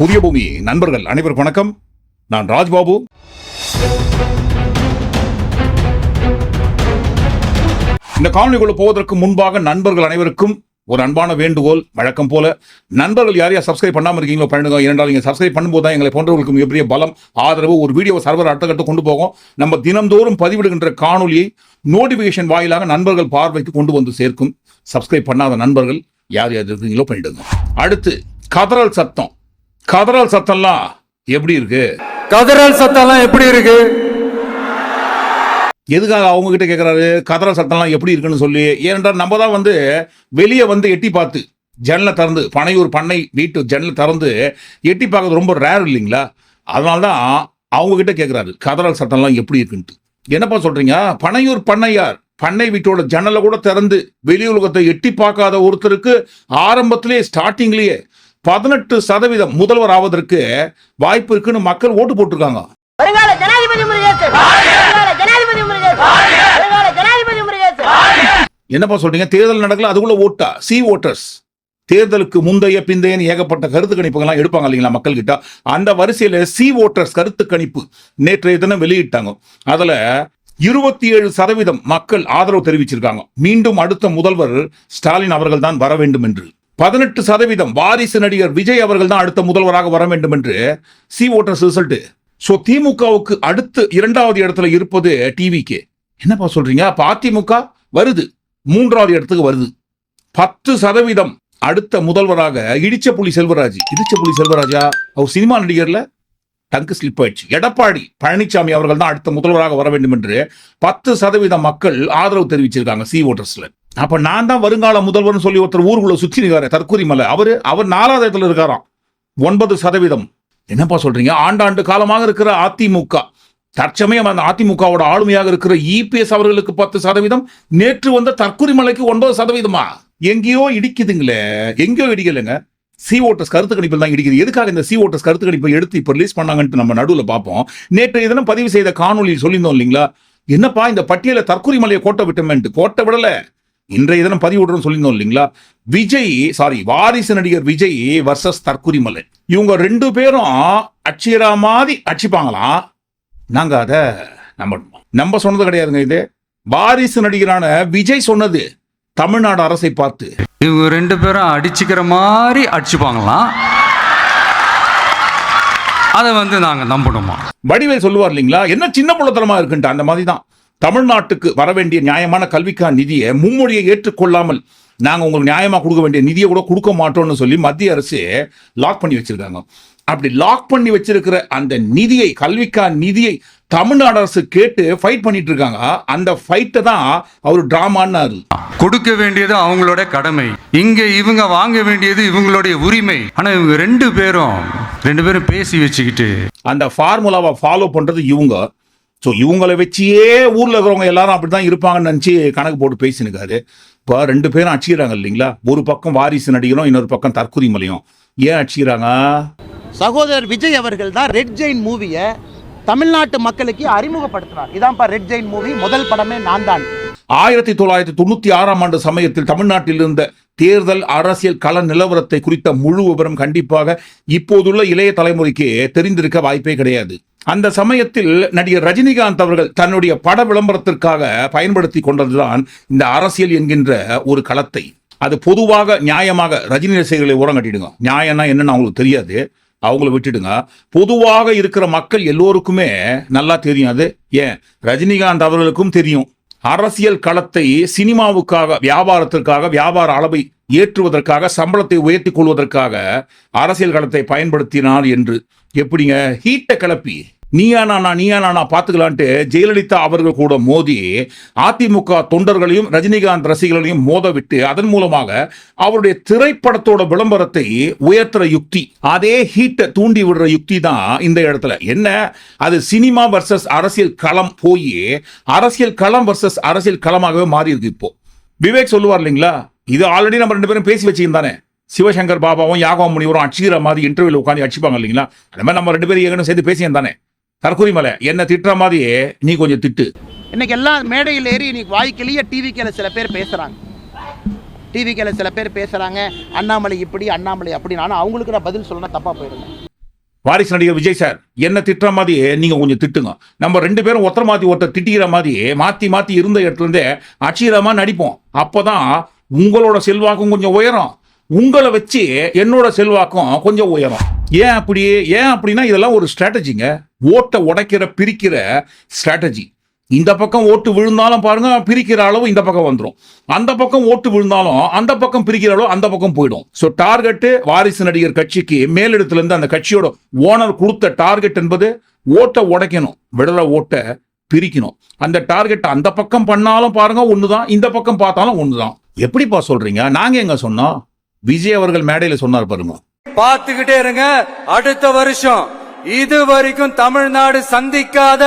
புதிய பூமி. நண்பர்கள் அனைவருக்கும் வணக்கம். நான் ராஜ்பாபு. இந்த காணொலிக்குள்ள போவதற்கு முன்பாக நண்பர்கள் அனைவருக்கும் ஒரு அன்பான வேண்டுகோள் வழக்கம் போல. நண்பர்கள் யார் யார் சப்ஸ்கிரைப் பண்ணாமல் இருக்கீங்களோ பண்ணுங்க இரண்டால் நீங்கள் சப்ஸ்கிரைப் பண்ணும்போது தான் எங்களை போன்றவர்களுக்கு மிகப்பெரிய பலம் ஆதரவு ஒரு வீடியோ சர்வர் அடுத்த கட்ட கொண்டு போகும். நம்ம தினந்தோறும் பதிவிடுகின்ற காணொலியை நோட்டிஃபிகேஷன் வாயிலாக நண்பர்கள் பார்வைக்கு கொண்டு வந்து சேர்க்கும். சப்ஸ்கிரைப் பண்ணாத நண்பர்கள் யார் யார் இருக்கீங்களோ பண்ணிடுங்க அடுத்து கதறல் சத்தம். கதறல் சத்தம்லாம் எப்படி இருக்கு? கதறல் சத்தம்லாம் எப்படி இருக்கு? எதுக்காக அவங்க கிட்ட கேட்கறாரு கதறல் சத்தம்லாம் எப்படி இருக்குன்னு சொல்லி. ஏனென்றால் நம்ம தான் வந்து வெளியே வந்து எட்டி பார்த்து ஜன்னலை திறந்து பனையூர் பண்ணை வீட்டு ஜன்னலை திறந்து எட்டி பார்க்கறது ரொம்ப ரேர் இல்லைங்களா? அதனால தான் அவங்க கிட்ட கேட்கறாரு கதறல் சத்தம்லாம் எப்படி இருக்குன்ட்டு. என்னப்பா சொல்றீங்க? பனையூர் பண்ணையார் பண்ணை வீட்டோட ஜன்னலை கூட திறந்து வெளி உலகத்தை எட்டி பார்க்காத ஒருத்தருக்கு ஆரம்பத்திலேயே ஸ்டார்டிங்லேயே பதினெட்டு சதவீதம் முதல்வர் ஆவதற்கு வாய்ப்பு இருக்குன்னு மக்கள் ஓட்டு போட்டிருக்காங்க. வருங்கால ஜனாதிபதி என்னப்பா சொல்றீங்க? தேர்தல் நடக்கல அதுக்குள்ள ஓட்டா? சி ஓட்டர்ஸ் தேர்தலுக்கு முந்தைய பிந்தையன்னு ஏகப்பட்ட கருத்து கணிப்புகள்லாம் எடுப்பாங்க இல்லைங்களா மக்கள் கிட்ட அந்த வரிசையில சி ஓட்டர்ஸ் கருத்து கணிப்பு நேற்றைய தினம் வெளியிட்டாங்க. அதுல இருபத்தி ஏழு சதவீதம் மக்கள் ஆதரவு தெரிவிச்சிருக்காங்க. மீண்டும் அடுத்த முதல்வர் ஸ்டாலின் அவர்கள் தான் வர வேண்டும் என்று. பதினெட்டு சதவீதம் வாரிசு நடிகர் விஜய் அவர்கள் தான் அடுத்த முதல்வராக வர வேண்டும் என்று சி ஓட்டர்ஸ் ரிசல்ட் ஸோ திமுகவுக்கு அடுத்து இரண்டாவது இடத்துல இருப்பது டிவிக்கு. என்னப்பா சொல்றீங்க? அப்போ அதிமுக வருது. மூன்றாவது இடத்துக்கு வருது. பத்து சதவீதம் அடுத்த முதல்வராக இடிச்ச புலி செல்வராஜ். இடிச்ச புலி செல்வராஜா? அவர் சினிமா நடிகர்ல டங்கு ஸ்லிப் ஆயிடுச்சு. எடப்பாடி பழனிசாமி அவர்கள் தான் அடுத்த முதல்வராக வர வேண்டும் என்று பத்து சதவீதம் மக்கள் ஆதரவு தெரிவிச்சிருக்காங்க சி ஓட்டர்ஸ்ல. அப்ப நான் தான் வருங்கால முதல்வர்னு சொல்லி ஒருத்தர் ஊருக்குள்ள சுத்தி நிற்காரு தற்கூரி மலை. அவரு அவர் நாலாவது இடத்துல இருக்காராம். ஒன்பது சதவீதம். என்னப்பா சொல்றீங்க? ஆண்டாண்டு காலமாக இருக்கிற அதிமுக. தற்சமயம் அந்த அதிமுகவோட ஆளுமையாக இருக்கிற இபிஎஸ் அவர்களுக்கு பத்து சதவீதம். நேற்று வந்த தற்கூரி மலைக்கு ஒன்பது சதவீதமா? எங்கேயோ இடிக்குதுங்களே. எங்கேயோ இடிக்கலைங்க. சி ஓட்டஸ் கருத்து கணிப்பில் தான் இடிக்குது. எதுக்காக இந்த சி ஓட்டஸ் கருத்து கணிப்பை எடுத்து இப்போ ரிலீஸ் பண்ணாங்கன்ட்டு நம்ம நடுவில் பார்ப்போம். நேற்று தினம் பதிவு செய்த காணொலியில் சொல்லியிருந்தோம் இல்லைங்களா? என்னப்பா இந்த பட்டியலை தற்கூரி மலையை கோட்டை விட்டமென்ட்டு. கோட்டை விடலை. இன்றைய தினம் பதிவு விடுறோம்னு சொல்லியிருந்தோம் இல்லைங்களா? விஜய் சாரி வாரிசு நடிகர் விஜய் வர்சஸ் தற்கொலை மலை இவங்க ரெண்டு பேரும் அச்சிரா மாதிரி அடிச்சுப்பாங்களாம் நாங்க அத நம்ப நம்ப சொன்னது கிடையாதுங்க இது. வாரிசு நடிகரான விஜய் சொன்னது தமிழ்நாடு அரசை பார்த்து. இவங்க ரெண்டு பேரும் அடிச்சுக்கிற மாதிரி அடிச்சுப்பாங்களாம் அதை வந்து நாங்க நம்பணுமா? வடிவேல் சொல்லுவார் இல்லைங்களா? என்ன சின்ன புள்ளத்தனமா இருக்குன்ட்டு அந்த மாதிரி தான் தமிழ்நாட்டுக்கு வர வேண்டிய நியாயமான கல்விக்கான நிதியை மும்மொழியை ஏற்றுக்கொள்ளாமல் நாங்க உங்களுக்கு நியாயமா கொடுக்க வேண்டிய நிதியை கூட கொடுக்க மாட்டோம்னு சொல்லி மத்திய அரசு லாக் பண்ணி வச்சிருக்காங்க. அப்படி லாக் பண்ணி வச்சிருக்கிற அந்த நிதியை கல்விக்கான நிதியை தமிழ்நாடு அரசு கேட்டு ஃபைட் பண்ணிட்டு இருக்காங்க. அந்த ஃபைட்டை தான் அவர் டிராமான்னாரு கொடுக்க வேண்டியது அவங்களோட கடமை. இங்க இவங்க வாங்க வேண்டியது இவங்களுடைய உரிமை. ஆனா இவங்க ரெண்டு பேரும் ரெண்டு பேரும் பேசி வச்சுக்கிட்டு அந்த ஃபார்முலாவை ஃபாலோ பண்றது இவங்க. ஸோ இவங்களை வச்சியே ஊரில் இருக்கிறவங்க எல்லாரும் அப்படி தான் இருப்பாங்கன்னு நினச்சி கணக்கு போட்டு பேசினுக்காரு. இப்போ ரெண்டு பேரும் அடிச்சுக்கிறாங்க இல்லைங்களா? ஒரு பக்கம் வாரிசு நடிகரும் இன்னொரு பக்கம் தற்கொலை மலையும். ஏன் அடிச்சுக்கிறாங்க? சகோதரர் விஜய் அவர்கள் தான் ரெட் ஜெயின் மூவியை தமிழ்நாட்டு மக்களுக்கு அறிமுகப்படுத்தினார். இதான்ப்பா ரெட் ஜெயின் மூவி முதல் படமே நான் தான் ஆயிரத்தி தொள்ளாயிரத்தி தொண்ணூத்தி ஆறாம் ஆண்டு சமயத்தில் தமிழ்நாட்டில் இருந்த தேர்தல் அரசியல் கள நிலவரத்தை குறித்த முழு விவரம் கண்டிப்பாக இப்போதுள்ள இளைய தலைமுறைக்கு தெரிந்திருக்க வாய்ப்பே கிடையாது. அந்த சமயத்தில் நடிகர் ரஜினிகாந்த் அவர்கள் தன்னுடைய பட விளம்பரத்திற்காக பயன்படுத்தி கொண்டதுதான் இந்த அரசியல் என்கின்ற ஒரு களத்தை. அது பொதுவாக நியாயமாக ரஜினி ரசிகர்களை ஓரம் கட்டிடுங்க. நியாயம்னா என்னன்னு அவங்களுக்கு தெரியாது. அவங்கள விட்டுடுங்க. பொதுவாக இருக்கிற மக்கள் எல்லோருக்குமே நல்லா தெரியும். அது ஏன்? ரஜினிகாந்த் அவர்களுக்கும் தெரியும். அரசியல் களத்தை சினிமாவுக்காக வியாபாரத்திற்காக வியாபார அளவை ஏற்றுவதற்காக சம்பளத்தை உயர்த்தி கொள்வதற்காக அரசியல் களத்தை பயன்படுத்தினார் என்று. எப்படிங்க? ஹீட்டை கிளப்பி. நீயா நானா நீயா நானா பார்த்துக்கலான்ட்டு ஜெயலலிதா அவர்கள் கூட மோதி அதிமுக தொண்டர்களையும் ரஜினிகாந்த் ரசிகர்களையும் மோத விட்டு அதன் மூலமாக அவருடைய திரைப்படத்தோட விளம்பரத்தை உயர்த்துற யுக்தி அதே ஹீட்டை தூண்டி விடுற யுக்தி தான் இந்த இடத்துல. என்ன? அது சினிமா வர்சஸ் அரசியல் களம் போய் அரசியல் களம் வர்சஸ் அரசியல் களமாகவே மாறி இருக்கு இப்போ. விவேக் சொல்லுவார் இல்லைங்களா? இது ஆல்ரெடி நம்ம ரெண்டு பேரும் பேசி வச்சுருந்தானே சிவசங்கர் பாபாவும் யாகவ முனிவரும் அடிச்சுக்கிற மாதிரி இன்டர்வியூல உட்காந்து அடிச்சுப்பாங்க இல்லைங்களா? அந்த மாதிரி நம்ம ரெண்டு பேரும் ஏகனும் சேர்ந்து பேசியிருந்தானே தற்கொலை மலை என்ன திட்டுற மாதிரி நீ கொஞ்சம் திட்டு. இன்னைக்கு எல்லாம் மேடையில் ஏறி இன்னைக்கு வாய்க்கிலேயே டிவிக்கில் சில பேர் பேசுகிறாங்க டிவிக்கில் சில பேர் பேசுகிறாங்க அண்ணாமலை இப்படி அண்ணாமலை அப்படின்னு. ஆனால் அவங்களுக்கு நான் பதில் சொல்லணும் தப்பாக போயிடுங்க. வாரிசு நடிகர் விஜய் சார் என்ன திட்டுற மாதிரி நீங்க கொஞ்சம் திட்டுங்க. நம்ம ரெண்டு பேரும் ஒருத்தர் மாத்தி ஒருத்தர் திட்டிக்கிற மாதிரி மாத்தி மாத்தி இருந்த இடத்துல இருந்தே அச்சீரமா நடிப்போம். அப்பதான் உங்களோட செல்வாக்கும் கொஞ்சம் உயரும். உங்களை வச்சு என்னோட செல்வாக்கும் கொஞ்சம் உயரும். ஏன் அப்படி ஏன் அப்படின்னா இதெல்லாம் ஒரு ஸ்ட்ராட்டஜிங்க ஓட்டை உடைக்கிற பிரிக்கிற ஸ்ட்ராட்டஜி இந்த பக்கம் ஓட்டு விழுந்தாலும் பாருங்க பிரிக்கிற அளவு இந்த பக்கம் வந்துடும் அந்த பக்கம் ஓட்டு விழுந்தாலும் அந்த பக்கம் பிரிக்கிற அளவு அந்த பக்கம் போயிடும். ஸோ டார்கெட்டு வாரிசு நடிகர் கட்சிக்கு மேலிடத்துலேருந்து அந்த கட்சியோட ஓனர் கொடுத்த டார்கெட் என்பது ஓட்டை உடைக்கணும். விடலை ஓட்டை பிரிக்கணும். அந்த டார்கெட் அந்த பக்கம் பண்ணாலும் பாருங்க ஒன்று தான் இந்த பக்கம் பார்த்தாலும் ஒன்று தான் எப்படிப்பா சொல்றீங்க? நாங்கள் எங்க சொன்னோம்? விஜய் அவர்கள் மேடையில் சொன்னார் பாருங்க. பார்த்துக்கிட்டே இருங்க. அடுத்த வருஷம் இது வரைக்கும் தமிழ்நாடு சந்திக்காத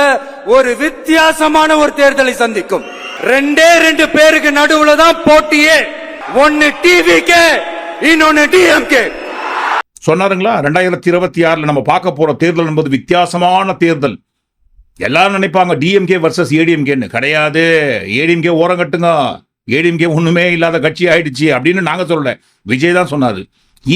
ஒரு வித்தியாசமான ஒரு தேர்தலை சந்திக்கும். ரெண்டே ரெண்டு பேருக்கு நடுவுல தான் போட்டியே. ஒன்னு டிவி கே இன்னொன்னு டிஎம்கே சொன்னாருங்களா? ரெண்டாயிரத்தி இருபத்தி ஆறுல நம்ம பார்க்க போற தேர்தல் என்பது வித்தியாசமான தேர்தல். எல்லாரும் நினைப்பாங்க டிஎம்கே வர்சஸ் ஏடிஎம்கேன்னு கிடையாது. ஏடிஎம்கே ஓரம் கட்டுங்க. ஏடிஎம்கே ஒண்ணுமே இல்லாத கட்சி ஆயிடுச்சு அப்படின்னு நாங்க சொல்லல. விஜய் தான் சொன்னாரு.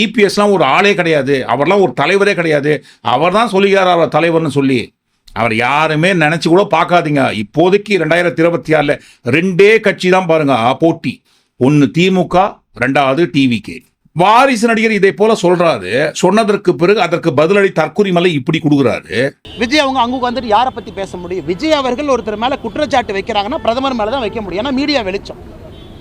இபிஎஸ்லாம் ஒரு ஆளே கிடையாது. அவர்லாம் ஒரு தலைவரே கிடையாது. அவர் தான் சொல்லிக்கிறார் அவர் தலைவர்னு சொல்லி. அவர் யாருமே நினச்சி கூட பார்க்காதீங்க. இப்போதைக்கு ரெண்டாயிரத்தி இருபத்தி ஆறில் ரெண்டே கட்சி தான் பாருங்க போட்டி. ஒன்று திமுக ரெண்டாவது டிவிகே வாரிசு நடிகர் இதை போல சொல்றாரு. சொன்னதற்கு பிறகு அதற்கு பதிலடி தற்குறிமலை இப்படி கொடுக்குறாரு. விஜய் அவங்க அங்க வந்துட்டு யாரை பத்தி பேச முடியும்? விஜய் அவர்கள் ஒருத்தர் மேல குற்றச்சாட்டு வைக்கிறாங்கன்னா பிரதமர் மேல தான் வைக்க முடியும். ஏன்னா மீடியா வெளிச்சம்.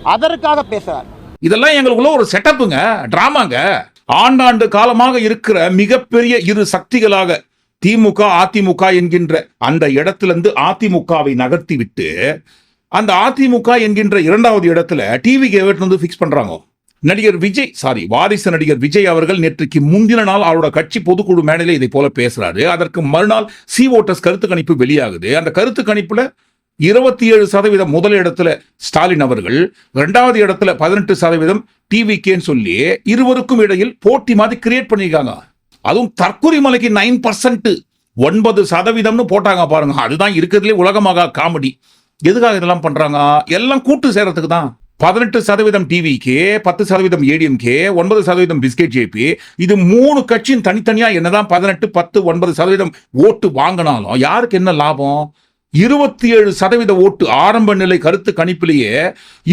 அதற்காக பேசுறாரு. இதெல்லாம் எங்களுக்குள்ள ஒரு செட்டப்புங்க டிராமாங்க ஆண்டாண்டு காலமாக இருக்கிற மிகப்பெரிய இரு சக்திகளாக திமுக அதிமுக என்கின்ற அந்த இடத்திலிருந்து அதிமுகவை நகர்த்தி விட்டு அந்த அதிமுக என்கின்ற இரண்டாவது இடத்துல டிவி வந்து ஃபிக்ஸ் பண்றாங்க. நடிகர் விஜய் சாரி வாரிசு நடிகர் விஜய் அவர்கள் நேற்றுக்கு முந்தின நாள் அவரோட கட்சி பொதுக்குழு மேடையில் இதை போல பேசுறாரு. அதற்கு மறுநாள் சி ஓட்டர்ஸ் கருத்து கணிப்பு வெளியாகுது. அந்த கருத்து கணிப்புல இருபத்தி ஏழு சதவீதம் முதல் இடத்துல ஸ்டாலின் அவர்கள் இரண்டாவது இடத்துல பதினெட்டு சதவீதம் டிவிகேன்னு சொல்லி இருவருக்கும் இடையில் போட்டி மாதிரி கிரியேட் பண்ணியிருக்காங்க. அதுவும் தற்கொலை மலைக்கு நைன் பர்சன்ட் ஒன்பது சதவீதம்னு போட்டாங்க பாருங்க. அதுதான் இருக்கிறதுலே உலகமாக காமெடி எதுக்காக இதெல்லாம் பண்றாங்க? எல்லாம் கூட்டு சேரத்துக்கு தான். பதினெட்டு சதவீதம் டிவிக்கே பத்து சதவீதம் ஏடிஎம்கே ஒன்பது சதவீதம் பிஸ்கெட் ஜேபி இது மூணு கட்சியும் தனித்தனியாக என்னதான் பதினெட்டு பத்து ஒன்பது சதவீதம் ஓட்டு வாங்கினாலும் யாருக்கு என்ன லாபம்? இருபத்தி ஏழு சதவீத ஓட்டு ஆரம்ப நிலை கருத்து கணிப்பிலேயே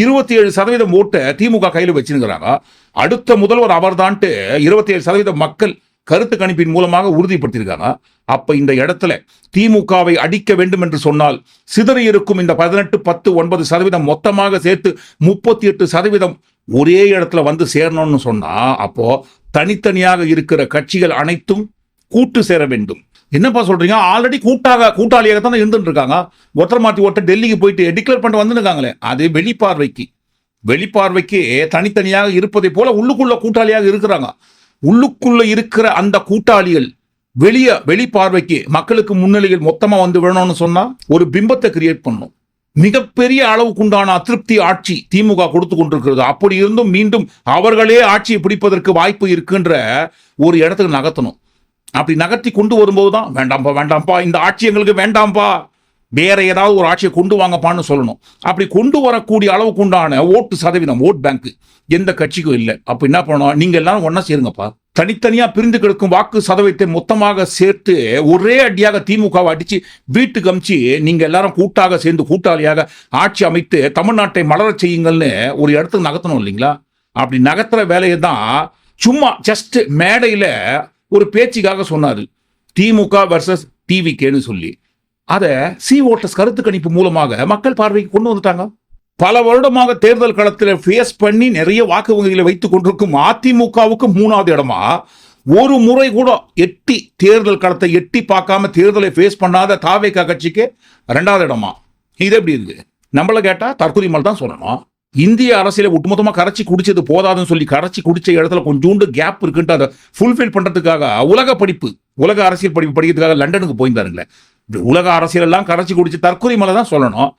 இருபத்தி ஏழு சதவீதம் ஓட்டை திமுக கையில் வச்சிருக்கிறாங்க. அடுத்த முதல்வர் அவர்தான்ட்டு இருபத்தி ஏழு சதவீத மக்கள் கருத்து கணிப்பின் மூலமாக உறுதிப்படுத்தியிருக்காங்க. அப்ப இந்த இடத்துல திமுகவை அடிக்க வேண்டும் என்று சொன்னால் சிதறி இருக்கும் இந்த பதினெட்டு பத்து ஒன்பது சதவீதம் மொத்தமாக சேர்த்து முப்பத்தி எட்டு சதவீதம் ஒரே இடத்துல வந்து சேரணும்னு சொன்னா அப்போ தனித்தனியாக இருக்கிற கட்சிகள் அனைத்தும் கூட்டு சேர வேண்டும். என்னப்பா சொல்றீங்க? ஆல்ரெடி கூட்டாக கூட்டாளியாக தான் இருந்துட்டு இருக்காங்க ஒருத்தர் மாற்றி ஒருத்தர் டெல்லிக்கு போயிட்டு டிக்ளேர் பண்ணிட்டு வந்துருக்காங்களே அது வெளிப்பார்வைக்கு. வெளிப்பார்வைக்கு தனித்தனியாக இருப்பதை போல உள்ளுக்குள்ள கூட்டாளியாக இருக்கிறாங்க. உள்ளுக்குள்ள இருக்கிற அந்த கூட்டாளிகள் வெளியே வெளிப்பார்வைக்கு மக்களுக்கு முன்னிலையில் மொத்தமாக வந்து விடணும்னு சொன்னால் ஒரு பிம்பத்தை கிரியேட் பண்ணும். மிகப்பெரிய அளவுக்குண்டான அதிருப்தி ஆட்சி திமுக கொடுத்து கொண்டிருக்கிறது. அப்படி இருந்தும் மீண்டும் அவர்களே ஆட்சியை பிடிப்பதற்கு வாய்ப்பு இருக்குன்ற ஒரு இடத்துக்கு நகர்த்தணும். அப்படி நகர்த்தி கொண்டு வரும்போது தான் வேண்டாம்ப்பா வேண்டாம்ப்பா இந்த ஆட்சி எங்களுக்கு வேண்டாம்ப்பா வேற ஏதாவது ஒரு ஆட்சியை கொண்டு வாங்கப்பான்னு சொல்லணும். அப்படி கொண்டு வரக்கூடிய அளவுக்கு உண்டான ஓட்டு சதவீதம் ஓட் பேங்க் எந்த கட்சிக்கும் இல்லை. அப்போ என்ன பண்ணணும்? நீங்கள் எல்லாரும் ஒன்றா சேருங்கப்பா. தனித்தனியாக பிரிந்து கிடக்கும் வாக்கு சதவீதத்தை மொத்தமாக சேர்த்து ஒரே அடியாக திமுகவை அடித்து வீட்டுக்கு அமிச்சு நீங்கள் எல்லாரும் கூட்டாக சேர்ந்து கூட்டாளியாக ஆட்சி அமைத்து தமிழ்நாட்டை மலரச் செய்யுங்கள்னு ஒரு இடத்துக்கு நகர்த்தணும் இல்லைங்களா? அப்படி நகர்த்துற வேலையை தான் சும்மா ஜஸ்ட் மேடையில் ஒரு பேச்சுக்காக சொன்னார். திமுக வர்சஸ் டிவிகேன்னு சொல்லி. அதை சி ஓட்டஸ் கருத்து கணிப்பு மூலமாக மக்கள் பார்வைக்கு கொண்டு வந்துட்டாங்க. பல வருடமாக தேர்தல் களத்தில் ஃபேஸ் பண்ணி நிறைய வாக்கு வங்கிகளை வைத்துக் கொண்டிருக்கும் அதிமுகவுக்கு மூணாவது இடமா? ஒரு முறை கூட எட்டி தேர்தல் களத்தை எட்டி பார்க்காம தேர்தலை ஃபேஸ் பண்ணாத தாவேக்கா கட்சிக்கு ரெண்டாவது இடமா? இது எப்படி இருக்கு? நம்மளை கேட்டால் தற்கொலை மேல் தான் சொல்லணும். இந்திய அரசியலை ஒட்டுமொத்தமாக கரைச்சி குடிச்சது போதாதுன்னு சொல்லி கரைச்சி குடிச்ச இடத்துல கொஞ்சோண்டு கேப் இருக்குன்ட்டு அதை ஃபுல்ஃபில் பண்ணுறதுக்காக உலக படிப்பு உலக அரசியல் படிப்பு படிக்கிறதுக்காக லண்டனுக்கு போயிருந்தாருங்களே. உலக அரசியல் எல்லாம் கரைச்சி குடிச்சு தற்கொலை மேலே தான் சொல்லணும்.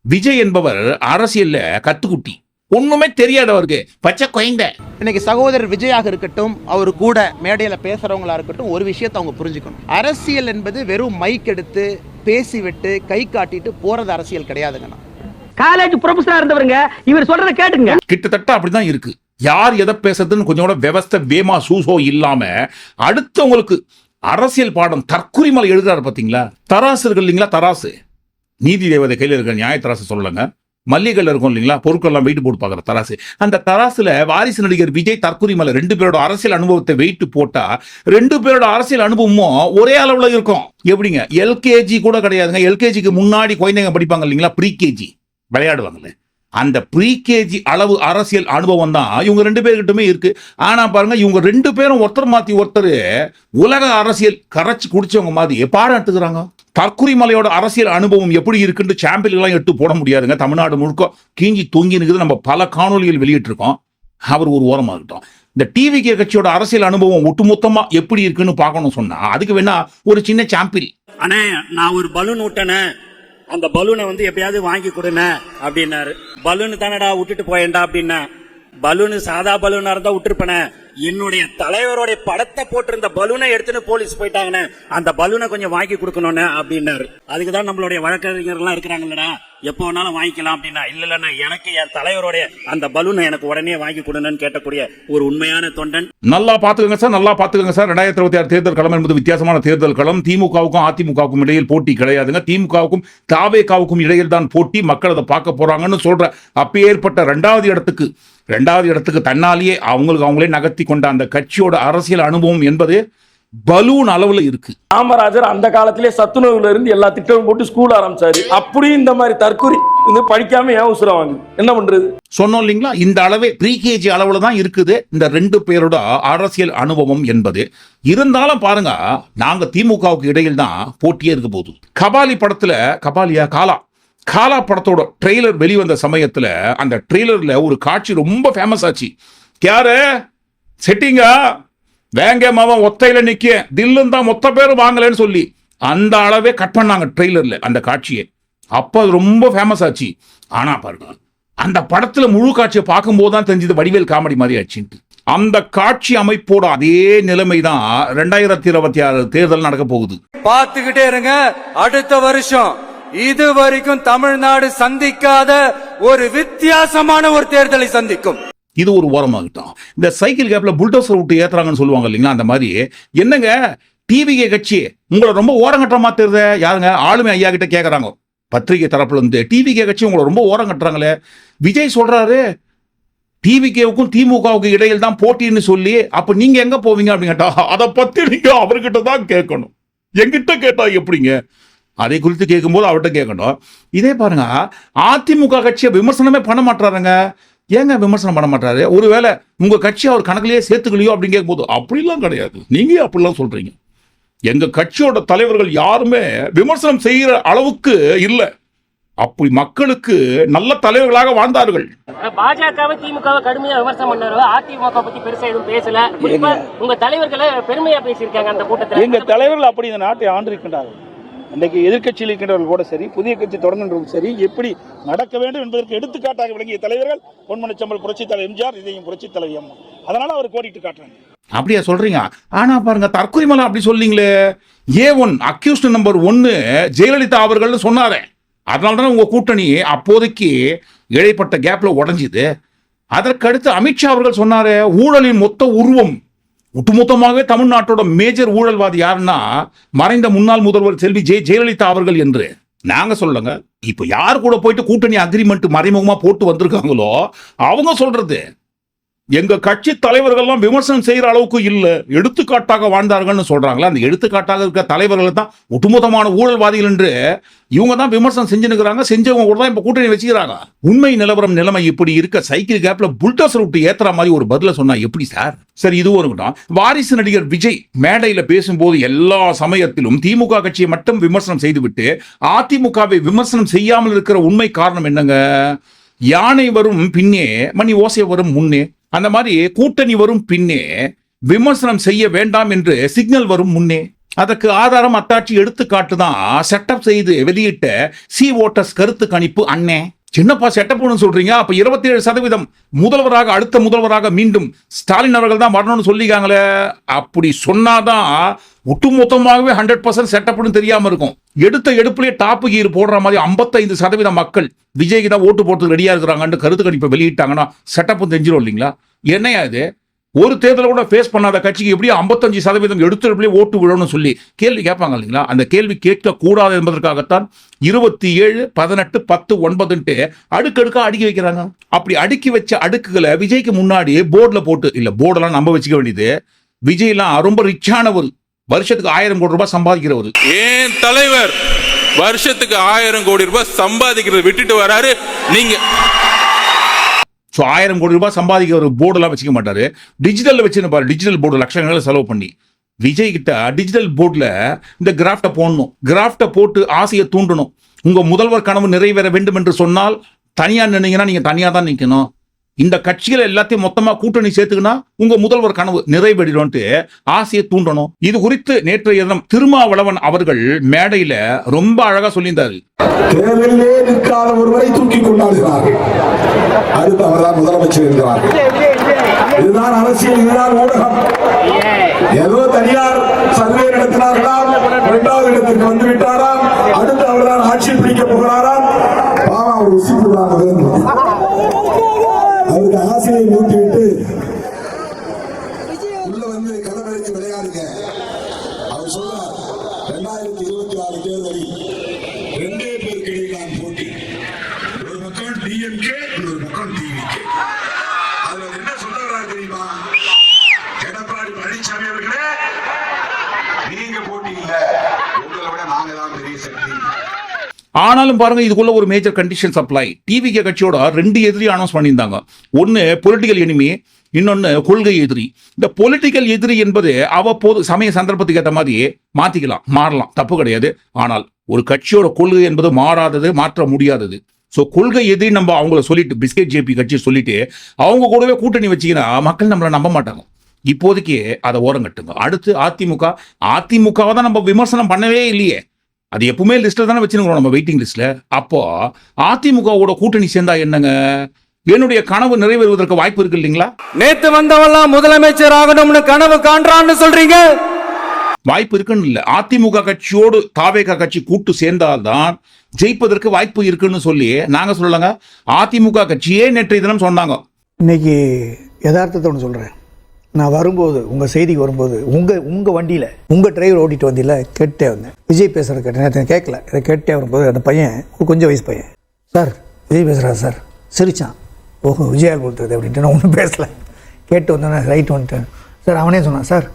விஜய் என்பவர் அரசியல்ல கத்துக்குட்டி. ஒண்ணுமே தெரியாதவருக்கு பச்சை குழந்தை. இன்னைக்கு சகோதரர் விஜயாக இருக்கட்டும் அவர் கூட மேடையில பேசுறவங்களா இருக்கட்டும் ஒரு விஷயத்தை அவங்க புரிஞ்சுக்கணும். அரசியல் என்பது வெறும் மைக் எடுத்து பேசிவிட்டு கை காட்டிட்டு போறது அரசியல் கிடையாதுங்கண்ணா. காலேஜ் ப்ரொஃபஸரா இருந்தவருங்க இவர் சொல்றதை கேட்டுங்க. கிட்டத்தட்ட அப்படிதான் இருக்கு. யார் எதை பேசுறதுன்னு கொஞ்சம் கூட விவஸ்தை வேமா சூசோ இல்லாம அடுத்தவங்களுக்கு அரசியல் பாடம் தற்குறிமலை எழுதுறாரு பாத்தீங்களா? தராசு இருக்கு இல்லைங்களா? தராசு. நீதி தேவதை கையில் இருக்கிற நியாய தராசு சொல்லலைங்க. மல்லிகைல இருக்கும் இல்லைங்களா? பொருட்கள்லாம் வெயிட் போட்டு பார்க்குற தராசு. அந்த தராசில் வாரிசு நடிகர் விஜய் தற்குறிமலை ரெண்டு பேரோட அரசியல் அனுபவத்தை வெயிட்டு போட்டால் ரெண்டு பேரோட அரசியல் அனுபவமும் ஒரே அளவில் இருக்கும். எப்படிங்க? எல்கேஜி கூட கிடையாதுங்க. எல்கேஜிக்கு முன்னாடி குழந்தைங்க படிப்பாங்க இல்லைங்களா? ப்ரீகேஜி விளையாடுவாங்களே. அந்த ப்ரீகேஜி அளவு அரசியல் அனுபவம் தான் இவங்க ரெண்டு பேர்கிட்டமே இருக்கு. ஆனா பாருங்க இவங்க ரெண்டு பேரும் ஒருத்தர் மாத்தி ஒருத்தர் உலக அரசியல் கரைச்சி குடிச்சவங்க மாதிரி பாடம் எடுத்துக்கிறாங்க? தற்குறிமலையோட அரசியல் அனுபவம் எப்படி இருக்குன்னு சாம்பியன்லாம் எடுத்து போட முடியாதுங்க. தமிழ்நாடு முழுக்க கீஞ்சி தொங்கி இருக்குது நம்ம பல காணொலிகள் வெளியிட்டிருக்கோம். அவர் ஒரு ஓரமாகட்டும். இருக்கட்டும் இந்த டிவிகே கட்சியோட அரசியல் அனுபவம் ஒட்டுமொத்தமா எப்படி இருக்குன்னு பார்க்கணும் சொன்னா அதுக்கு வேணா ஒரு சின்ன சாம்பியன் அண்ணே நான் ஒரு பலூன் விட்டேனே அந்த பலூனை வந்து எப்படியாவது வாங்கி கொடுங்க அப்படின்னாரு. பலூனு தானடா விட்டுட்டு போயேன்டா அப்படின்னா பலூனு சாதா பலூனா இருந்தா விட்டுருப்பேன. என்னுடைய தலைவருடைய படத்தை போட்டிருந்த பலூனை எடுத்துன்னு போலீஸ் போயிட்டாங்கண்ணே அந்த பலூனை கொஞ்சம் வாங்கி கொடுக்கணும்னு அப்படின்னாரு. அதுக்கு தான் நம்மளுடைய வழக்கறிஞர்லாம் இருக்கிறாங்கல்லடா. எப்போ வேணாலும் வாங்கிக்கலாம் அப்படின்னா இல்ல இல்லண்ணா எனக்கு என் தலைவருடைய அந்த பலூனை எனக்கு உடனே வாங்கி கொடுங்கன்னு கேட்டக்கூடிய ஒரு உண்மையான தொண்டன். நல்லா பாத்துக்கோங்க சார் நல்லா பாத்துக்கோங்க சார். ரெண்டாயிரத்தி இருபத்தி ஆறு தேர்தல் களம் என்பது வித்தியாசமான தேர்தல் களம். திமுகவுக்கும் அதிமுகவுக்கும் இடையில் போட்டி கிடையாதுங்க. திமுகவுக்கும் தாவேகாவுக்கும் இடையில் தான் போட்டி. மக்கள் அதை பார்க்க போறாங்கன்னு சொல்ற அப்பேற்பட்ட ரெண்டாவது இடத்துக்கு ரெண்டாவது இடத்துக்கு தன்னாலேயே அவங்களுக்கு அவங்களே நகர்த்தி கொண்ட அந்த கட்சியோட அரசியல் அனுபவம் என்பது பலூன் அளவுல இருக்கு. காமராஜர் அந்த காலத்திலே சத்துணவுல இருந்து எல்லா திட்டமும் போட்டு ஸ்கூல் ஆரம்பிச்சாரு. அப்படியும் இந்த மாதிரி தற்கொலை வந்து படிக்காம ஏன் உசுரம் வாங்குது? என்ன பண்றது? சொன்னோம் இல்லைங்களா? இந்த அளவே ப்ரீகேஜி அளவுல தான் இருக்குது. இந்த ரெண்டு பேரோட அரசியல் அனுபவம் என்பது. இருந்தாலும் பாருங்க நாங்க திமுகவுக்கு இடையில் தான் போட்டியே இருக்க போகுது. கபாலி படத்துல கபாலியா காலா. காலா படத்தோட ட்ரெய்லர் வெளிவந்த சமயத்துல அந்த ட்ரெய்லர்ல ஒரு காட்சி ரொம்ப ஃபேமஸ் ஆச்சு. யாரு? செட்டிங்கா வேங்க மாவன் ஒத்தையில நிக்க தில்லும் தான் மொத்த பேரும் வாங்கலைன்னு சொல்லி அந்த அளவே கட் பண்ணாங்க ட்ரெய்லர்ல அந்த காட்சியை. அப்போ அது ரொம்ப ஃபேமஸ் ஆச்சு. ஆனா பாருங்க அந்த படத்துல முழு காட்சியை பார்க்கும்போது தான் தெரிஞ்சது வடிவேல் காமெடி மாதிரி ஆச்சுன்ட்டு அந்த காட்சி அமைப்போட அதே நிலைமை தான் ரெண்டாயிரத்தி இருபத்தி ஆறு தேர்தல் நடக்க போகுது. பார்த்துக்கிட்டே இருங்க. அடுத்த வருஷம் இது வரைக்கும் தமிழ்நாடு சந்திக்காத ஒரு வித்தியாசமான ஒரு தேர்தலை சந்திக்கும். இது ஒரு ஓரமாகட்டும். இந்த சைக்கிள் கேப்பில் புல்டோசர் விட்டு ஏத்துறாங்கன்னு சொல்லுவாங்க இல்லைங்களா அந்த மாதிரி. என்னங்க? டிவிகே கட்சி உங்களை ரொம்ப ஓரங்கட்டமா தெரியுத. யாருங்க? ஆளுமை ஐயா கிட்ட கேட்குறாங்க பத்திரிகை தரப்புல இருந்து டிவிகே கட்சி உங்களை ரொம்ப ஓரம் கட்டுறாங்களே விஜய் சொல்றாரு டிவிகேவுக்கும் திமுகவுக்கும் இடையில் தான் போட்டின்னு சொல்லி அப்ப நீங்க எங்க போவீங்க அப்படின்னு கேட்டா அதை பத்தி நீங்க அவர்கிட்ட தான் கேட்கணும். எங்கிட்ட கேட்டா எப்படிங்க? அதை குறித்து கேட்கும்போது அவர்கிட்ட கேட்கணும். இதே பாருங்க அதிமுக கட்சியை விமர்சனமே பண்ண மாட்டாருங்க. ஏங்க விமர்சனம் பண்ண மாட்டாரு? ஒருவேளை உங்க கட்சி அவர் கணக்குலயே சேர்த்துக்கலையோ அப்படின்னு கேட்கும்போது அப்படிலாம் கிடையாது. நீங்க அப்படிலாம் சொல்றீங்க? எங்க கட்சியோட தலைவர்கள் யாருமே விமர்சனம் செய்யற அளவுக்கு இல்லை. அப்படி மக்களுக்கு நல்ல தலைவர்களாக வாழ்ந்தார்கள். பாஜகவை திமுகவை கடுமையா விமர்சனம் பண்ணாரு அதிமுக பத்தி பெருசா எதுவும் பேசல. உங்க தலைவர்களை பெருமையா பேசியிருக்காங்க அந்த கூட்டத்துல. எங்க தலைவர்கள் அப்படி இந்த நாட்டை ஆண்டிருக்கின்றார்கள். இன்றைக்கு எதிர்க்கட்சியில் இருக்கின்றவர்கள் கூட சரி புதிய கட்சி தொடர்கின்றவர்கள் சரி எப்படி நடக்க வேண்டும் என்பதற்கு எடுத்துக்காட்டாக விளங்கிய தலைவர்கள் பொன்மனச்சம்பல் புரட்சித் தலைவர் எம்ஜிஆர் இதையும் புரட்சித் தலைவி அம்மா அதனால அவர் கோடிட்டு காட்டுறாங்க. அப்படியா சொல்றீங்க? ஆனா பாருங்க தற்கொலைமலை அப்படி சொல்லீங்களே ஏ ஒன் அக்யூஸ்ட் நம்பர் ஒன்னு ஜெயலலிதா அவர்கள் சொன்னாரே. அதனால தான் உங்கள் கூட்டணி அப்போதைக்கு இடைப்பட்ட கேப்பில் உடஞ்சிது. அதற்கடுத்து அமித்ஷா அவர்கள் சொன்னாரே ஊழலின் மொத்த உருவம். ஒட்டுமொத்தமாகவே தமிழ்நாட்டோட மேஜர் ஊழல்வாதி யாருன்னா மறைந்த முன்னாள் முதல்வர் செல்வி ஜெய ஜெயலலிதா அவர்கள் என்று. நாங்க சொல்லுங்க இப்ப யார் கூட போயிட்டு கூட்டணி அக்ரிமெண்ட் மறைமுகமா போட்டு வந்திருக்காங்களோ அவங்க சொல்றது. எங்க கட்சி தலைவர்கள்லாம் விமர்சனம் செய்யற அளவுக்கு இல்லை. எடுத்துக்காட்டாக வாழ்ந்தார்கள்னு சொல்றாங்களா? அந்த எடுத்துக்காட்டாக இருக்க தலைவர்கள் தான் ஒட்டுமொத்தமான ஊழல்வாதிகள் என்று இவங்க தான் விமர்சனம் செஞ்சுனுக்குறாங்க செஞ்சவங்க கூட தான் இப்ப கூட்டணி வச்சுக்கிறாங்க. உண்மை நிலவரம் நிலைமை இப்படி இருக்க சைக்கிள் கேப்ல புல்டோசர் விட்டு ஏத்துற மாதிரி ஒரு பதில சொன்னா எப்படி சார்? சரி இதுவும் இருக்கட்டும் வாரிசு நடிகர் விஜய் மேடையில பேசும்போது எல்லா சமயத்திலும் திமுக கட்சியை மட்டும் விமர்சனம் செய்துவிட்டு அதிமுகவை விமர்சனம் செய்யாமல் இருக்கிற உண்மை காரணம் என்னங்க? யானை வரும் பின்னே மணி ஓசை வரும் முன்னே அந்த மாதிரி கூட்டணி வரும் பின்னே விமர்சனம் செய்ய வேண்டாம் என்று சிக்னல் வரும் முன்னே. அதற்கு ஆதாரம் அத்தாட்சி எடுத்துக்காட்டு தான் செட்டப் செய்து வெளியிட்ட சி ஓட்டர்ஸ் கருத்து கணிப்பு அண்ணே. சின்னப்பா செட்டப்னு சொல்றீங்க. அப்ப இருபத்தி ஏழு சதவீதம் முதல்வராக அடுத்த முதல்வராக மீண்டும் ஸ்டாலின் அவர்கள் தான் வரணும்னு சொல்லிக்காங்களே அப்படி சொன்னாதான் ஒட்டுமொத்தமாகவே ஹண்ட்ரட் பர்சன்ட் செட்டப்னு தெரியாம இருக்கும். எடுத்த எடுப்புலேயே டாப் கீர் போடுற மாதிரி 55% சதவீத மக்கள் விஜய்க்கு தான் ஓட்டு போட்டு ரெடியா இருக்கிறாங்கன்னு கருத்து கணிப்பை வெளியிட்டாங்கன்னா செட்டப்பும் தெரிஞ்சிடும் இல்லைங்களா? என்னையா இது? ஒரு தேர்தலை கூட ஃபேஸ் பண்ணாத கட்சிக்கு எப்படியும் ஐம்பத்தஞ்சு சதவீதம் எடுத்துருப்பே ஓட்டு விழணும்னு சொல்லி கேள்வி கேட்பாங்க இல்லைங்களா? அந்த கேள்வி கேட்கக்கூடாது என்பதற்காகத்தான் இருபத்தி ஏழு பதினெட்டு பத்து ஒன்பதுன்ட்டு அடுக்கடுக்காக அடுக்கி வைக்கிறாங்க. அப்படி அடுக்கி வச்ச அடுக்குகளை விஜய்க்கு முன்னாடி போர்டில் போட்டு இல்லை போர்டெல்லாம் நம்ம வச்சுக்க வேண்டியது விஜய்லாம் ரொம்ப ரிச்சானவர் வருஷத்துக்கு ஆயிரம் கோடி ரூபாய் சம்பாதிக்கிறவர். ஏன் தலைவர் வருஷத்துக்கு ஆயிரம் கோடி ரூபாய் சம்பாதிக்கிறது விட்டுட்டு வராரு? நீங்க ஸோ ஆயிரம் கோடி ரூபாய் சம்பாதிக்க ஒரு போர்டெல்லாம் வச்சுக்க மாட்டார். டிஜிட்டலில் வச்சுருப்பாரு டிஜிட்டல் போர்டு லட்சங்களை செலவு பண்ணி. விஜய் கிட்ட டிஜிட்டல் போர்டில் இந்த கிராஃப்டை போடணும். கிராஃப்டை போட்டு ஆசையை தூண்டணும். உங்கள் முதல்வர் கனவு நிறைவேற வேண்டும் என்று சொன்னால் தனியாக நின்னீங்கன்னா நீங்கள் தனியாக தான் நிற்கணும் இந்த கட்சிகள் எல்லாத்தையும் மொத்தமா கூட்டணி சேர்த்துக்கினா உங்க முதல்வர் கனவு நிறைவேறிடும்ட்டு ஆசையை தூண்டணும். இது குறித்து நேற்றைய தினம் திருமாவளவன் அவர்கள் மேடையில ரொம்ப அழகா சொல்லியிருந்தாரு. தேர்தலிலே நிற்காத ஒருவரை தூக்கி கொண்டாடுகிறார்கள் அடுத்து அவர்தான் முதலமைச்சர் என்கிறார்கள் இதுதான் அரசியல் இதுதான் ஊடகம். ஏதோ தனியார் சர்வே நடத்தினார்களாம். இரண்டாவது இடத்திற்கு வந்து விட்டாராம் அடுத்து அவர்தான் ஆட்சியில் பிடிக்க போகிறாராம். பாவம் அவர் ருசிக்கிறார் அவருக்கு ஆசையை மூட்டிவிட்டு உள்ள வந்து களமிறங்கி விளையாடுங்க. அவர் சொல்றார் ரெண்டாயிரத்தி இருபத்தி ஆறு தேர்தலில் ரெண்டே பேருக்கு இடையே தான் போட்டி. ஒரு பக்கம் டிஎம்கே ஒரு பக்கம் டிவிகே அதுல அவர் என்ன சொல்ல வர்றாரு தெரியுமா எடப்பாடி பழனிசாமி அவர்களே நீங்க போட்டி இல்ல உங்களை விட நாங்க தான் பெரிய சக்தி ஆனாலும் பாருங்க இதுக்குள்ள ஒரு மேஜர் கண்டிஷன் சப்ளை டிவிகே கட்சியோட ரெண்டு எதிரி அனௌன்ஸ் பண்ணியிருந்தாங்க. ஒன்று பொலிட்டிக்கல் எனிமி இன்னொன்று கொள்கை எதிரி. இந்த பொலிட்டிக்கல் எதிரி என்பது அவ்வப்போது சமய சந்தர்ப்பத்துக்கு ஏற்ற மாதிரி மாற்றிக்கலாம் மாறலாம். தப்பு கிடையாது. ஆனால் ஒரு கட்சியோட கொள்கை என்பது மாறாதது மாற்ற முடியாதது. ஸோ கொள்கை எதிரி நம்ம அவங்கள சொல்லிட்டு பிஸ்கெட் ஜேபி கட்சி சொல்லிட்டு அவங்க கூடவே கூட்டணி வச்சீங்கன்னா மக்கள் நம்மளை நம்ப மாட்டாங்க. இப்போதைக்கு அதை ஓரம் கட்டுங்க அடுத்து அதிமுக. அதிமுகவை தான் நம்ம விமர்சனம் பண்ணவே இல்லையே. அது எப்பவுமே லிஸ்ட்ல தானே வச்சிருக்கிறோம் நம்ம வெயிட்டிங் லிஸ்ட்ல அப்போ அதிமுகவோட கூட்டணி சேர்ந்தா என்னங்க? என்னுடைய கனவு நிறைவேறுவதற்கு வாய்ப்பு இருக்கு இல்லைங்களா? நேத்து வந்தவன்லாம் முதலமைச்சர் ஆகணும்னு கனவு காண்றான்னு சொல்றீங்க? வாய்ப்பு இருக்குன்னு இல்ல. அதிமுக கட்சியோடு தாவேகா கட்சி கூட்டு சேர்ந்தால்தான் ஜெயிப்பதற்கு வாய்ப்பு இருக்குன்னு சொல்லி நாங்க சொல்லலங்க. அதிமுக கட்சியே நேற்றைய தினம் சொன்னாங்க. இன்னைக்கு யதார்த்தத்தை ஒன்று சொல்கிறேன் நான் வரும்போது உங்கள் செய்திக்கு வரும்போது உங்கள் உங்கள் வண்டியில் உங்கள் டிரைவர் ஓட்டிட்டு வந்தியில் கேட்டே வந்தேன். விஜய் பேசுகிறத கேட்டேன். கேட்கல இதை கேட்டே வரும்போது அந்த பையன் கொஞ்சம் வயசு பையன் சார் விஜய் பேசுகிறா சார். சிரிச்சான். ஓஹோ விஜயால் கொடுத்தது அப்படின்ட்டு. நான் ஒன்றும் பேசலை. கேட்டு வந்தேன் ரைட் வந்துட்டேன். சார் அவனே சொன்னான் சார்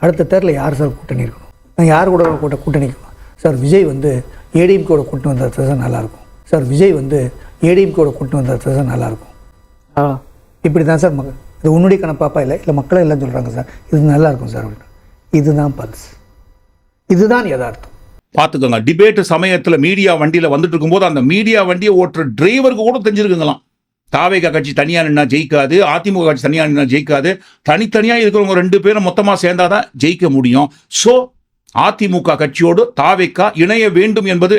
அடுத்த தேர்தலில் யார் சார் கூட்டணி இருக்கணும்? நான் யார் கூட கூட்ட கூட்டணி இருக்கணும். சார் விஜய் வந்து ஏடிஎம் கூட கூட்டு வந்தா தான் நல்லாயிருக்கும். சார் விஜய் வந்து ஏடிஎம் கூட கூட்டு வந்தா தான் நல்லாயிருக்கும். ஆ. இப்படி தான் சார் மக இது உன்னுடைய கணப்பாப்பா இல்லை இல்லை மக்களே எல்லாம் சொல்கிறாங்க சார். இது நல்லா இருக்கும் சார் அப்படின்னு இதுதான் பல்ஸ். இதுதான் யதார்த்தம். பாத்துக்கோங்க டிபேட் சமயத்துல மீடியா வண்டியில வந்துட்டு இருக்கும்போது அந்த மீடியா வண்டியை ஓட்டுற டிரைவருக்கு கூட தெரிஞ்சிருக்குங்களாம். தாவேகா கட்சி தனியா நின்னா ஜெயிக்காது அதிமுக கட்சி தனியா நின்னா ஜெயிக்காது தனித்தனியா இருக்கிறவங்க ரெண்டு பேரும் மொத்தமா சேர்ந்தாதான் ஜெயிக்க முடியும். சோ அதிமுக கட்சியோடு தாவேக்கா இணைய வேண்டும் என்பது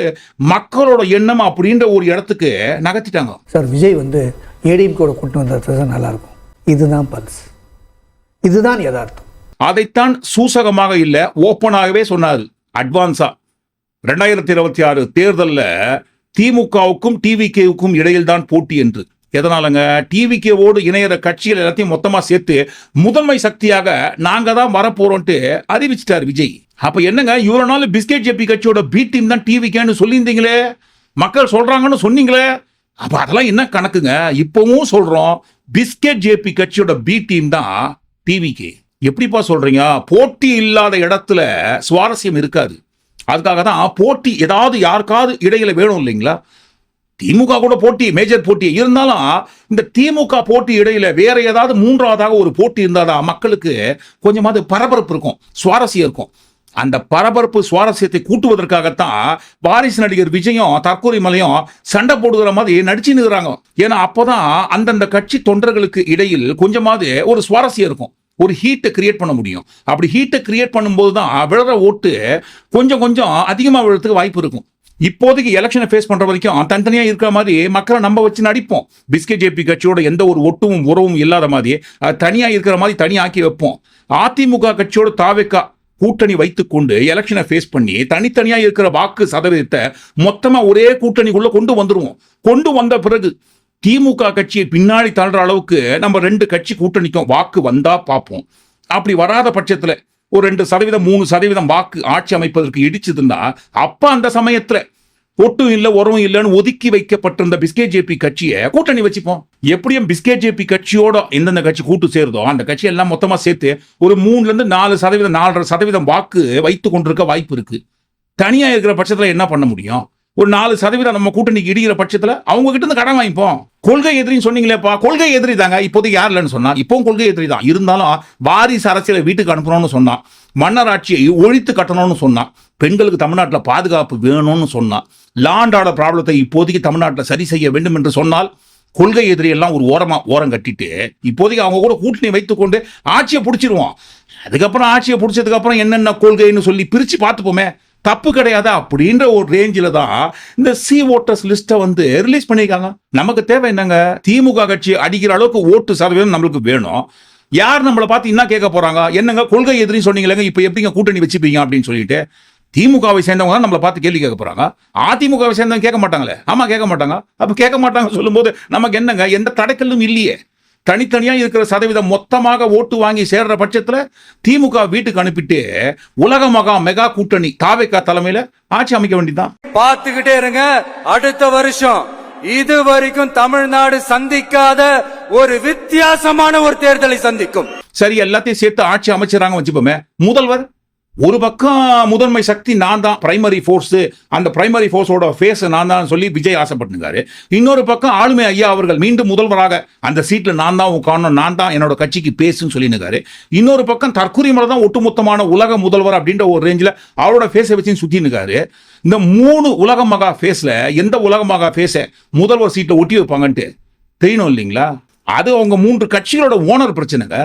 மக்களோட எண்ணம் அப்படின்ற ஒரு இடத்துக்கு நகர்த்திட்டாங்க. சார் விஜய் வந்து ஏடிஎம் கூட கூட்டு வந்தா தான் நல்லாயிருக்கும். இதுதான் பல்ஸ். இதுதான் யதார்த்தம். அதைத்தான் சூசகமாக இல்லை ஓப்பனாகவே சொன்னார் அட்வான்ஸா ரெண்டாயிரத்தி இருபத்தி ஆறு தேர்தலில் திமுகவுக்கும் டிவிகேவுக்கும் இடையில் தான் போட்டி என்று. எதனாலங்க? டிவிகேவோடு இணையிற கட்சிகள் எல்லாத்தையும் மொத்தமாக சேர்த்து முதன்மை சக்தியாக நாங்கள் தான் வரப்போறோன்ட்டு அறிவிச்சிட்டார் விஜய். அப்போ என்னங்க? இவ்வளோ நாள் பிஸ்கெட் ஜெபி கட்சியோட பி டீம் தான் டிவிகேன்னு சொல்லியிருந்தீங்களே? மக்கள் சொல்கிறாங்கன்னு சொன்னீங்களே? அப்ப அதெல்லாம் என்ன கணக்குங்க? இப்பவும் சொல்றோம் பிஸ்கெட் ஜேபி கட்சியோட பி டீம் தான் டிவிகே எப்படிப்பா சொல்றீங்க? போட்டி இல்லாத இடத்துல சுவாரஸ்யம் இருக்காது. அதுக்காக தான் போட்டி ஏதாவது யாருக்காவது இடையில வேணும் இல்லைங்களா? திமுக கூட போட்டி மேஜர் போட்டி. இருந்தாலும் இந்த திமுக போட்டி இடையில வேற ஏதாவது மூன்றாவதாக ஒரு போட்டி இருந்தாதான் மக்களுக்கு கொஞ்சமாவது பரபரப்பு இருக்கும் சுவாரஸ்யம் இருக்கும். அந்த பரபரப்பு சுவாரஸ்யத்தை கூட்டுவதற்காகத்தான் வாரிசு நடிகர் விஜயும் தற்கொலை மலையும் சண்டை போடுகிற மாதிரி நடிச்சுன்னு இருக்கிறாங்க ஏன்னா அப்போதான் அந்தந்த கட்சி தொண்டர்களுக்கு இடையில் கொஞ்சமாவது ஒரு சுவாரஸ்யம் இருக்கும். ஒரு ஹீட்டை கிரியேட் பண்ண முடியும். அப்படி ஹீட்டை கிரியேட் பண்ணும்போது தான் விழுற ஓட்டு கொஞ்சம் கொஞ்சம் அதிகமாக விழுறதுக்கு வாய்ப்பு இருக்கும். இப்போதைக்கு எலெக்ஷனை ஃபேஸ் பண்ற வரைக்கும் தனித்தனியாக இருக்கிற மாதிரி மக்களை நம்ப வச்சு நடிப்போம். பிஸ்கெட் ஜேபி கட்சியோட எந்த ஒரு ஒட்டுவும் உறவும் இல்லாத மாதிரி தனியாக இருக்கிற மாதிரி தனியாக்கி வைப்போம். அதிமுக கட்சியோட தாவேக்கா கூட்டணி வைத்துக்கொண்டு எலெக்ஷனை ஃபேஸ் பண்ணி தனித்தனியா இருக்கிற வாக்கு சதவீதத்தை மொத்தமா ஒரே கூட்டணிக்குள்ள கொண்டு வந்துருவோம். கொண்டு வந்த பிறகு திமுக கட்சியை பின்னாடி தள்ளுற அளவுக்கு நம்ம ரெண்டு கட்சி கூட்டணிக்கும் வாக்கு வந்தா பார்ப்போம். அப்படி வராத பட்சத்துல ஒரு ரெண்டு சதவீதம் மூணு சதவீதம் வாக்கு ஆட்சி அமைப்பதற்கு இடிச்சதுன்னா அப்ப அந்த சமயத்துல ஒட்டும் இல்லை உறவும் இல்லைன்னு ஒதுக்கி வைக்கப்பட்டிருந்த பிஸ்கே ஜேபி கட்சியை கூட்டணி வச்சுப்போம். எப்படியும் பிஸ்கே ஜேபி கட்சியோட எந்தெந்த கட்சி கூட்டு சேருதோ அந்த கட்சி எல்லாம் மொத்தமாக சேர்த்து ஒரு மூணுலேருந்து நாலு சதவீதம் நாலரை சதவீதம் வாக்கு வைத்து கொண்டிருக்க வாய்ப்பு இருக்குது தனியாக இருக்கிற பட்சத்தில் என்ன பண்ண முடியும்? ஒரு நாலு சதவீதம் நம்ம கூட்டணிக்கு இடிக்கிற பட்சத்தில் அவங்க கிட்ட இருந்து கடன் வாங்கிப்போம். கொள்கை எதிரின்னு சொன்னீங்களேப்பா. கொள்கை எதிரி தாங்க. இப்போதைக்கு யார் இல்லைன்னு சொன்னா இப்போவும் கொள்கை எதிரி தான். இருந்தாலும் வாரிசு அரசியலை வீட்டுக்கு அனுப்பணும்னு சொன்னான் மன்னர் ஆட்சியை ஒழித்து கட்டணும்னு சொன்னான் பெண்களுக்கு தமிழ்நாட்டில் பாதுகாப்பு வேணும்னு சொன்னான் லாண்ட் ஆர்டர் ப்ராப்ளத்தை இப்போதைக்கு தமிழ்நாட்டில் சரி செய்ய வேண்டும் என்று சொன்னால் கொள்கை எதிரி எல்லாம் ஒரு ஓரமாக ஓரம் கட்டிட்டு இப்போதைக்கு அவங்க கூட கூட்டணி வைத்துக்கொண்டு ஆட்சியை பிடிச்சிருவோம். அதுக்கப்புறம் ஆட்சியை பிடிச்சதுக்கப்புறம் என்னென்ன கொள்கைன்னு சொல்லி பிரித்து பார்த்துப்போமே. தப்பு கிடையாதா அப்படின்ற ஒரு ரேஞ்சில் தான் இந்த சி ஓட்டர்ஸ் லிஸ்ட்டை வந்து ரிலீஸ் பண்ணியிருக்காங்க. நமக்கு தேவை என்னங்க? திமுக கட்சி அடிக்கிற அளவுக்கு ஓட்டு சதவீதம் நம்மளுக்கு வேணும். யார் நம்மளை பார்த்து என்ன கேட்க போறாங்க? என்னங்க கொள்கை எதிரி சொன்னீங்களேங்க இப்போ எப்படிங்க கூட்டணி வச்சுப்பீங்க அப்படின்னு சொல்லிட்டு திமுகவை சேர்ந்தவங்க தான் நம்மளை பார்த்து கேள்வி கேட்க போறாங்க. அதிமுகவை சேர்ந்தவங்க கேட்க மாட்டாங்களே. ஆமா கேட்க மாட்டாங்க. அப்ப கேட்க மாட்டாங்க சொல்லும்போது நமக்கு என்னங்க? எந்த தடைக்கல்லும் இல்லையே. தனித்தனியா இருக்கிற சதவீதம் மொத்தமாக ஓட்டு வாங்கி சேர்ற பட்சத்துல திமுக வீட்டுக்கு அனுப்பிட்டு உலக மகா மெகா கூட்டணி தாவேக்கா தலைமையில ஆட்சி அமைக்க வேண்டியதுதான். பார்த்துக்கிட்டே இருங்க. அடுத்த வருஷம் இது வரைக்கும் தமிழ்நாடு சந்திக்காத ஒரு வித்தியாசமான ஒரு தேர்தலை சந்திக்கும். சரி எல்லாத்தையும் சேர்த்து ஆட்சி அமைச்சராங்க வச்சுப்போமே. முதல்வர் ஒரு பக்கம் முதன்மை சக்தி நான் தான் பிரைமரி ஃபோர்ஸ் அந்த பிரைமரி ஃபோர்ஸோட ஃபேஸ் நான் தான் சொல்லி விஜய் ஆசைப்பட்டுருக்காரு இன்னொரு பக்கம் ஆளுமை ஐயா அவர்கள் மீண்டும் முதல்வராக அந்த சீட்டில் நான் தான் உட்காரணும் நான் தான் என்னோட கட்சிக்கு பேசுன்னு சொல்லினுக்காரு இன்னொரு பக்கம் தற்கொலை முறை தான் ஒட்டுமொத்தமான உலக முதல்வர் அப்படின்ற ஒரு ரேஞ்சில் அவரோட ஃபேஸை வச்சு சுற்றினுக்காரு இந்த மூணு உலக மகா ஃபேஸில் எந்த உலக மகா ஃபேஸை முதல்வர் சீட்டை ஒட்டி வைப்பாங்கன்ட்டு தெரியணும் இல்லைங்களா? அது அவங்க மூன்று கட்சிகளோட ஓனர் பிரச்சனைங்க.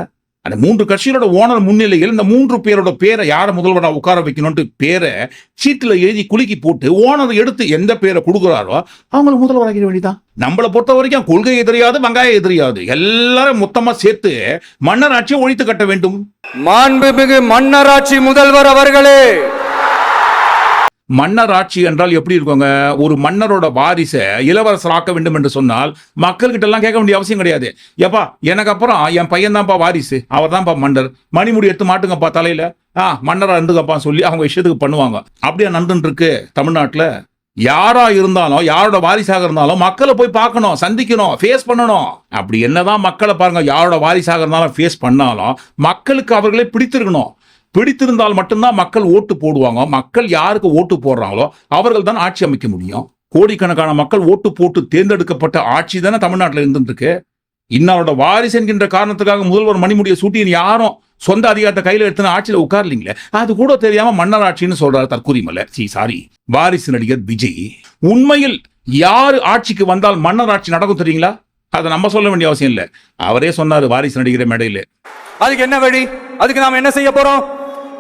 அந்த மூன்று கட்சிகளோட ஓனர் முன்னிலையில் இந்த மூன்று பேரோட பேரை யாரை முதல்வராக உட்கார வைக்கணும்ட்டு பேரை சீட்டில் எழுதி குலுக்கி போட்டு ஓனர் எடுத்து எந்த பேரை கொடுக்குறாரோ அவங்களை முதல்வராக வேண்டிதான் நம்மளை பொறுத்த வரைக்கும் கொள்கை எதிரியாது வெங்காயம் எதிரியாது. எல்லாரும் மொத்தமா சேர்த்து மன்னர் ஆட்சியை ஒழித்து கட்ட வேண்டும். மாண்புமிகு மன்னராட்சி முதல்வர் அவர்களே! மன்னர் ஆட்சி என்றால் எப்படி இருக்குங்க? ஒரு மன்னரோட வாரிசை இளவரசர் ஆக்க வேண்டும் என்று சொன்னால் மக்கள்கிட்ட எல்லாம் கேட்க வேண்டிய அவசியம் கிடையாது. எப்பா எனக்கு அப்புறம் என் பையன் தான்ப்பா வாரிசு. அவர் தான்ப்பா மன்னர். மணிமுடி எடுத்து மாட்டுங்கப்பா தலையில. ஆ மன்னராக இருந்துங்கப்பா சொல்லி அவங்க விஷயத்துக்கு பண்ணுவாங்க. அப்படியே நன்றன் இருக்கு தமிழ்நாட்டில்? யாரா இருந்தாலும் யாரோட வாரிசாக இருந்தாலும் மக்களை போய் பார்க்கணும் சந்திக்கணும் ஃபேஸ் பண்ணணும். அப்படி என்னதான் மக்களை பாருங்க யாரோட வாரிசாக இருந்தாலும் ஃபேஸ் பண்ணாலும் மக்களுக்கு அவர்களே பிடித்திருக்கணும். பிடித்திருந்தால் மட்டும்தான் மக்கள் ஓட்டு போடுவாங்க. மக்கள் யாருக்கு ஓட்டு போடுறாங்களோ அவர்கள் தான் ஆட்சி அமைக்க முடியும். கோடிக்கணக்கான மக்கள் ஓட்டு போட்டு தேர்ந்தெடுக்கப்பட்ட ஆட்சி தானே தமிழ்நாட்டில் இருந்துருக்கு. இன்னாரோட வாரிசு என்கின்ற காரணத்துக்காக முதல்வர் மணிமுடியை சூட்டின்னு யாரும் சொந்த அதிகாரத்தை கையில் எடுத்துன்னு ஆட்சியில் உட்கார்லீங்களே? அது கூட தெரியாம மன்னர் ஆட்சின்னு சொல்றாரு தற்கூரிமலை சி சாரி. வாரிசு நடிகர் விஜய். உண்மையில் யாரு ஆட்சிக்கு வந்தால் மன்னர் ஆட்சி நடக்கும் தெரியுங்களா? அதை நம்ம சொல்ல வேண்டிய அவசியம் இல்லை. அவரே சொன்னாரு வாரிசு நடிகர் மேடையில. அதுக்கு என்ன வழி? அதுக்கு நாம என்ன செய்ய போறோம்?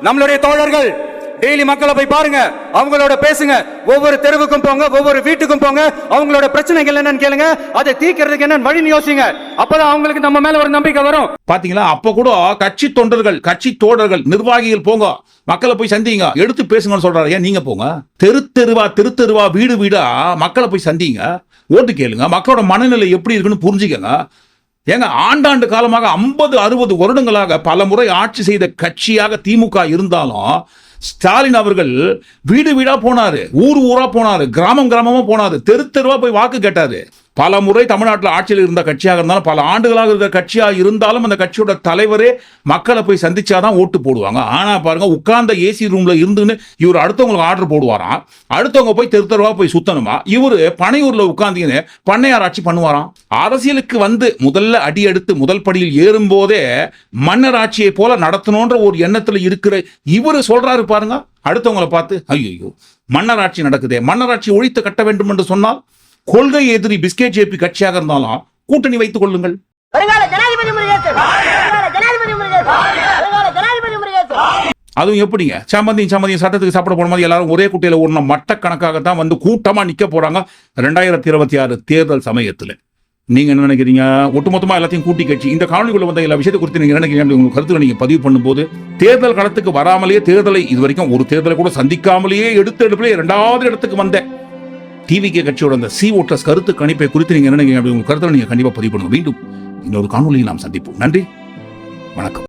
நம்மளுடைய தோழர்கள் டெய்லி மக்களை போய் பாருங்க அவங்களோட பேசுங்க. ஒவ்வொரு தெருவுக்கும் போங்க ஒவ்வொரு வீட்டுக்கும் போங்க. அவங்களோட பிரச்சனைகள் என்னன்னு கேளுங்க. அதை தீர்க்கறதுக்கு என்னன்னு வழின்னு யோசிங்க. அப்பதான் அவங்களுக்கு நம்ம மேல ஒரு நம்பிக்கை வரும். பாத்தீங்களா? அப்ப கூட கட்சி தொண்டர்கள் கட்சி தோழர்கள் நிர்வாகிகள் போங்க. மக்களை போய் சந்திங்க. எடுத்து பேசுங்கன்னு சொல்றாரு. ஏன் நீங்க போங்க? தெரு தெருவா தெரு தெருவா வீடு வீடா மக்களை போய் சந்திங்க. ஓட்டு கேளுங்க. மக்களோட மனநிலை எப்படி இருக்குன்னு புரிஞ்சுக்கங்க. ஏங்க ஆண்டாண்டு காலமாக ஐம்பது அறுபது வருடங்களாக பல முறை ஆட்சி செய்த கட்சியாக திமுக இருந்தாலும் ஸ்டாலின் அவர்கள் வீடு வீடா போனாரு ஊர் ஊரா போனாரு கிராமம் கிராமமா போனாரு தெரு தெருவா போய் வாக்கு கேட்டாரு. பல முறை தமிழ்நாட்டில் ஆட்சியில் இருந்த கட்சியாக இருந்தாலும் பல ஆண்டுகளாக இருந்த கட்சியாக இருந்தாலும் அந்த கட்சியோட தலைவரே மக்களை போய் சந்திச்சாதான் ஓட்டு போடுவாங்க. ஆனா பாருங்க உட்கார்ந்த ஏசி ரூம்ல இருந்துன்னு இவர் அடுத்தவங்களுக்கு ஆர்டர் போடுவாராம் அடுத்தவங்க போய் தெரு தெருவா போய் சுத்தணுமா? இவரு பனையூர்ல உட்கார்ந்தீங்கன்னு பண்ணையார் ஆட்சி பண்ணுவாராம் அரசியலுக்கு வந்து முதல்ல அடி எடுத்து முதல் படியில் ஏறும்போதே மன்னர் ஆட்சியை போல நடத்தணுன்ற ஒரு எண்ணத்தில் இருக்கிற இவரு சொல்றாரு பாருங்க. அடுத்தவங்களை பார்த்து ஐயோ மன்னர் ஆட்சி நடக்குதே. மன்னர் ஆட்சி ஒழித்து கட்ட வேண்டும் என்று சொன்னால் கொள்கை எதிரி பிஸ்கெட் ஜேபி கட்சியாக இருந்தாலும் கூட்டணி வைத்துக் கொள்ளுங்கள். அதுவும் எப்படிங்க? சம்மந்தியும் சம்மந்தியும் சட்டத்துக்கு சாப்பிட போடும்போது எல்லாரும் ஒரே குட்டையில ஓடணும் மட்டக்கணக்காக தான் வந்து கூட்டமா நிக்க போறாங்க ரெண்டாயிரத்தி இருபத்தி ஆறு தேர்தல் சமயத்துல. நீங்க என்ன நினைக்கிறீங்க? ஒட்டுமொத்தமா எல்லாத்தையும் கூட்டி கட்சி. இந்த காணொலிக்குள்ள வந்த எல்லா விஷயத்தை குறித்து நீங்க என்ன நினைக்கிறீங்க அப்படி உங்க கருத்துக்களை நீங்க பதிவு பண்ணும்போது தேர்தல் களத்துக்கு வராமலேயே தேர்தலை இது வரைக்கும் ஒரு தேர்தலை கூட சந்திக்காமலேயே எடுத்த எடுப்பிலே இரண்டாவது இடத்துக்கு வந்தேன். டிவிகே கட்சியோட அந்த சி ஓட்டர்ஸ் கருத்து கணிப்பை குறித்து நீங்க என்ன நினைக்கிறீங்க அப்படி கருத்தை நீங்க கண்டிப்பா பதிவு பண்ணுங்க மீண்டும் இன்னொரு காணொலியில் நாம் சந்திப்போம். நன்றி. வணக்கம்.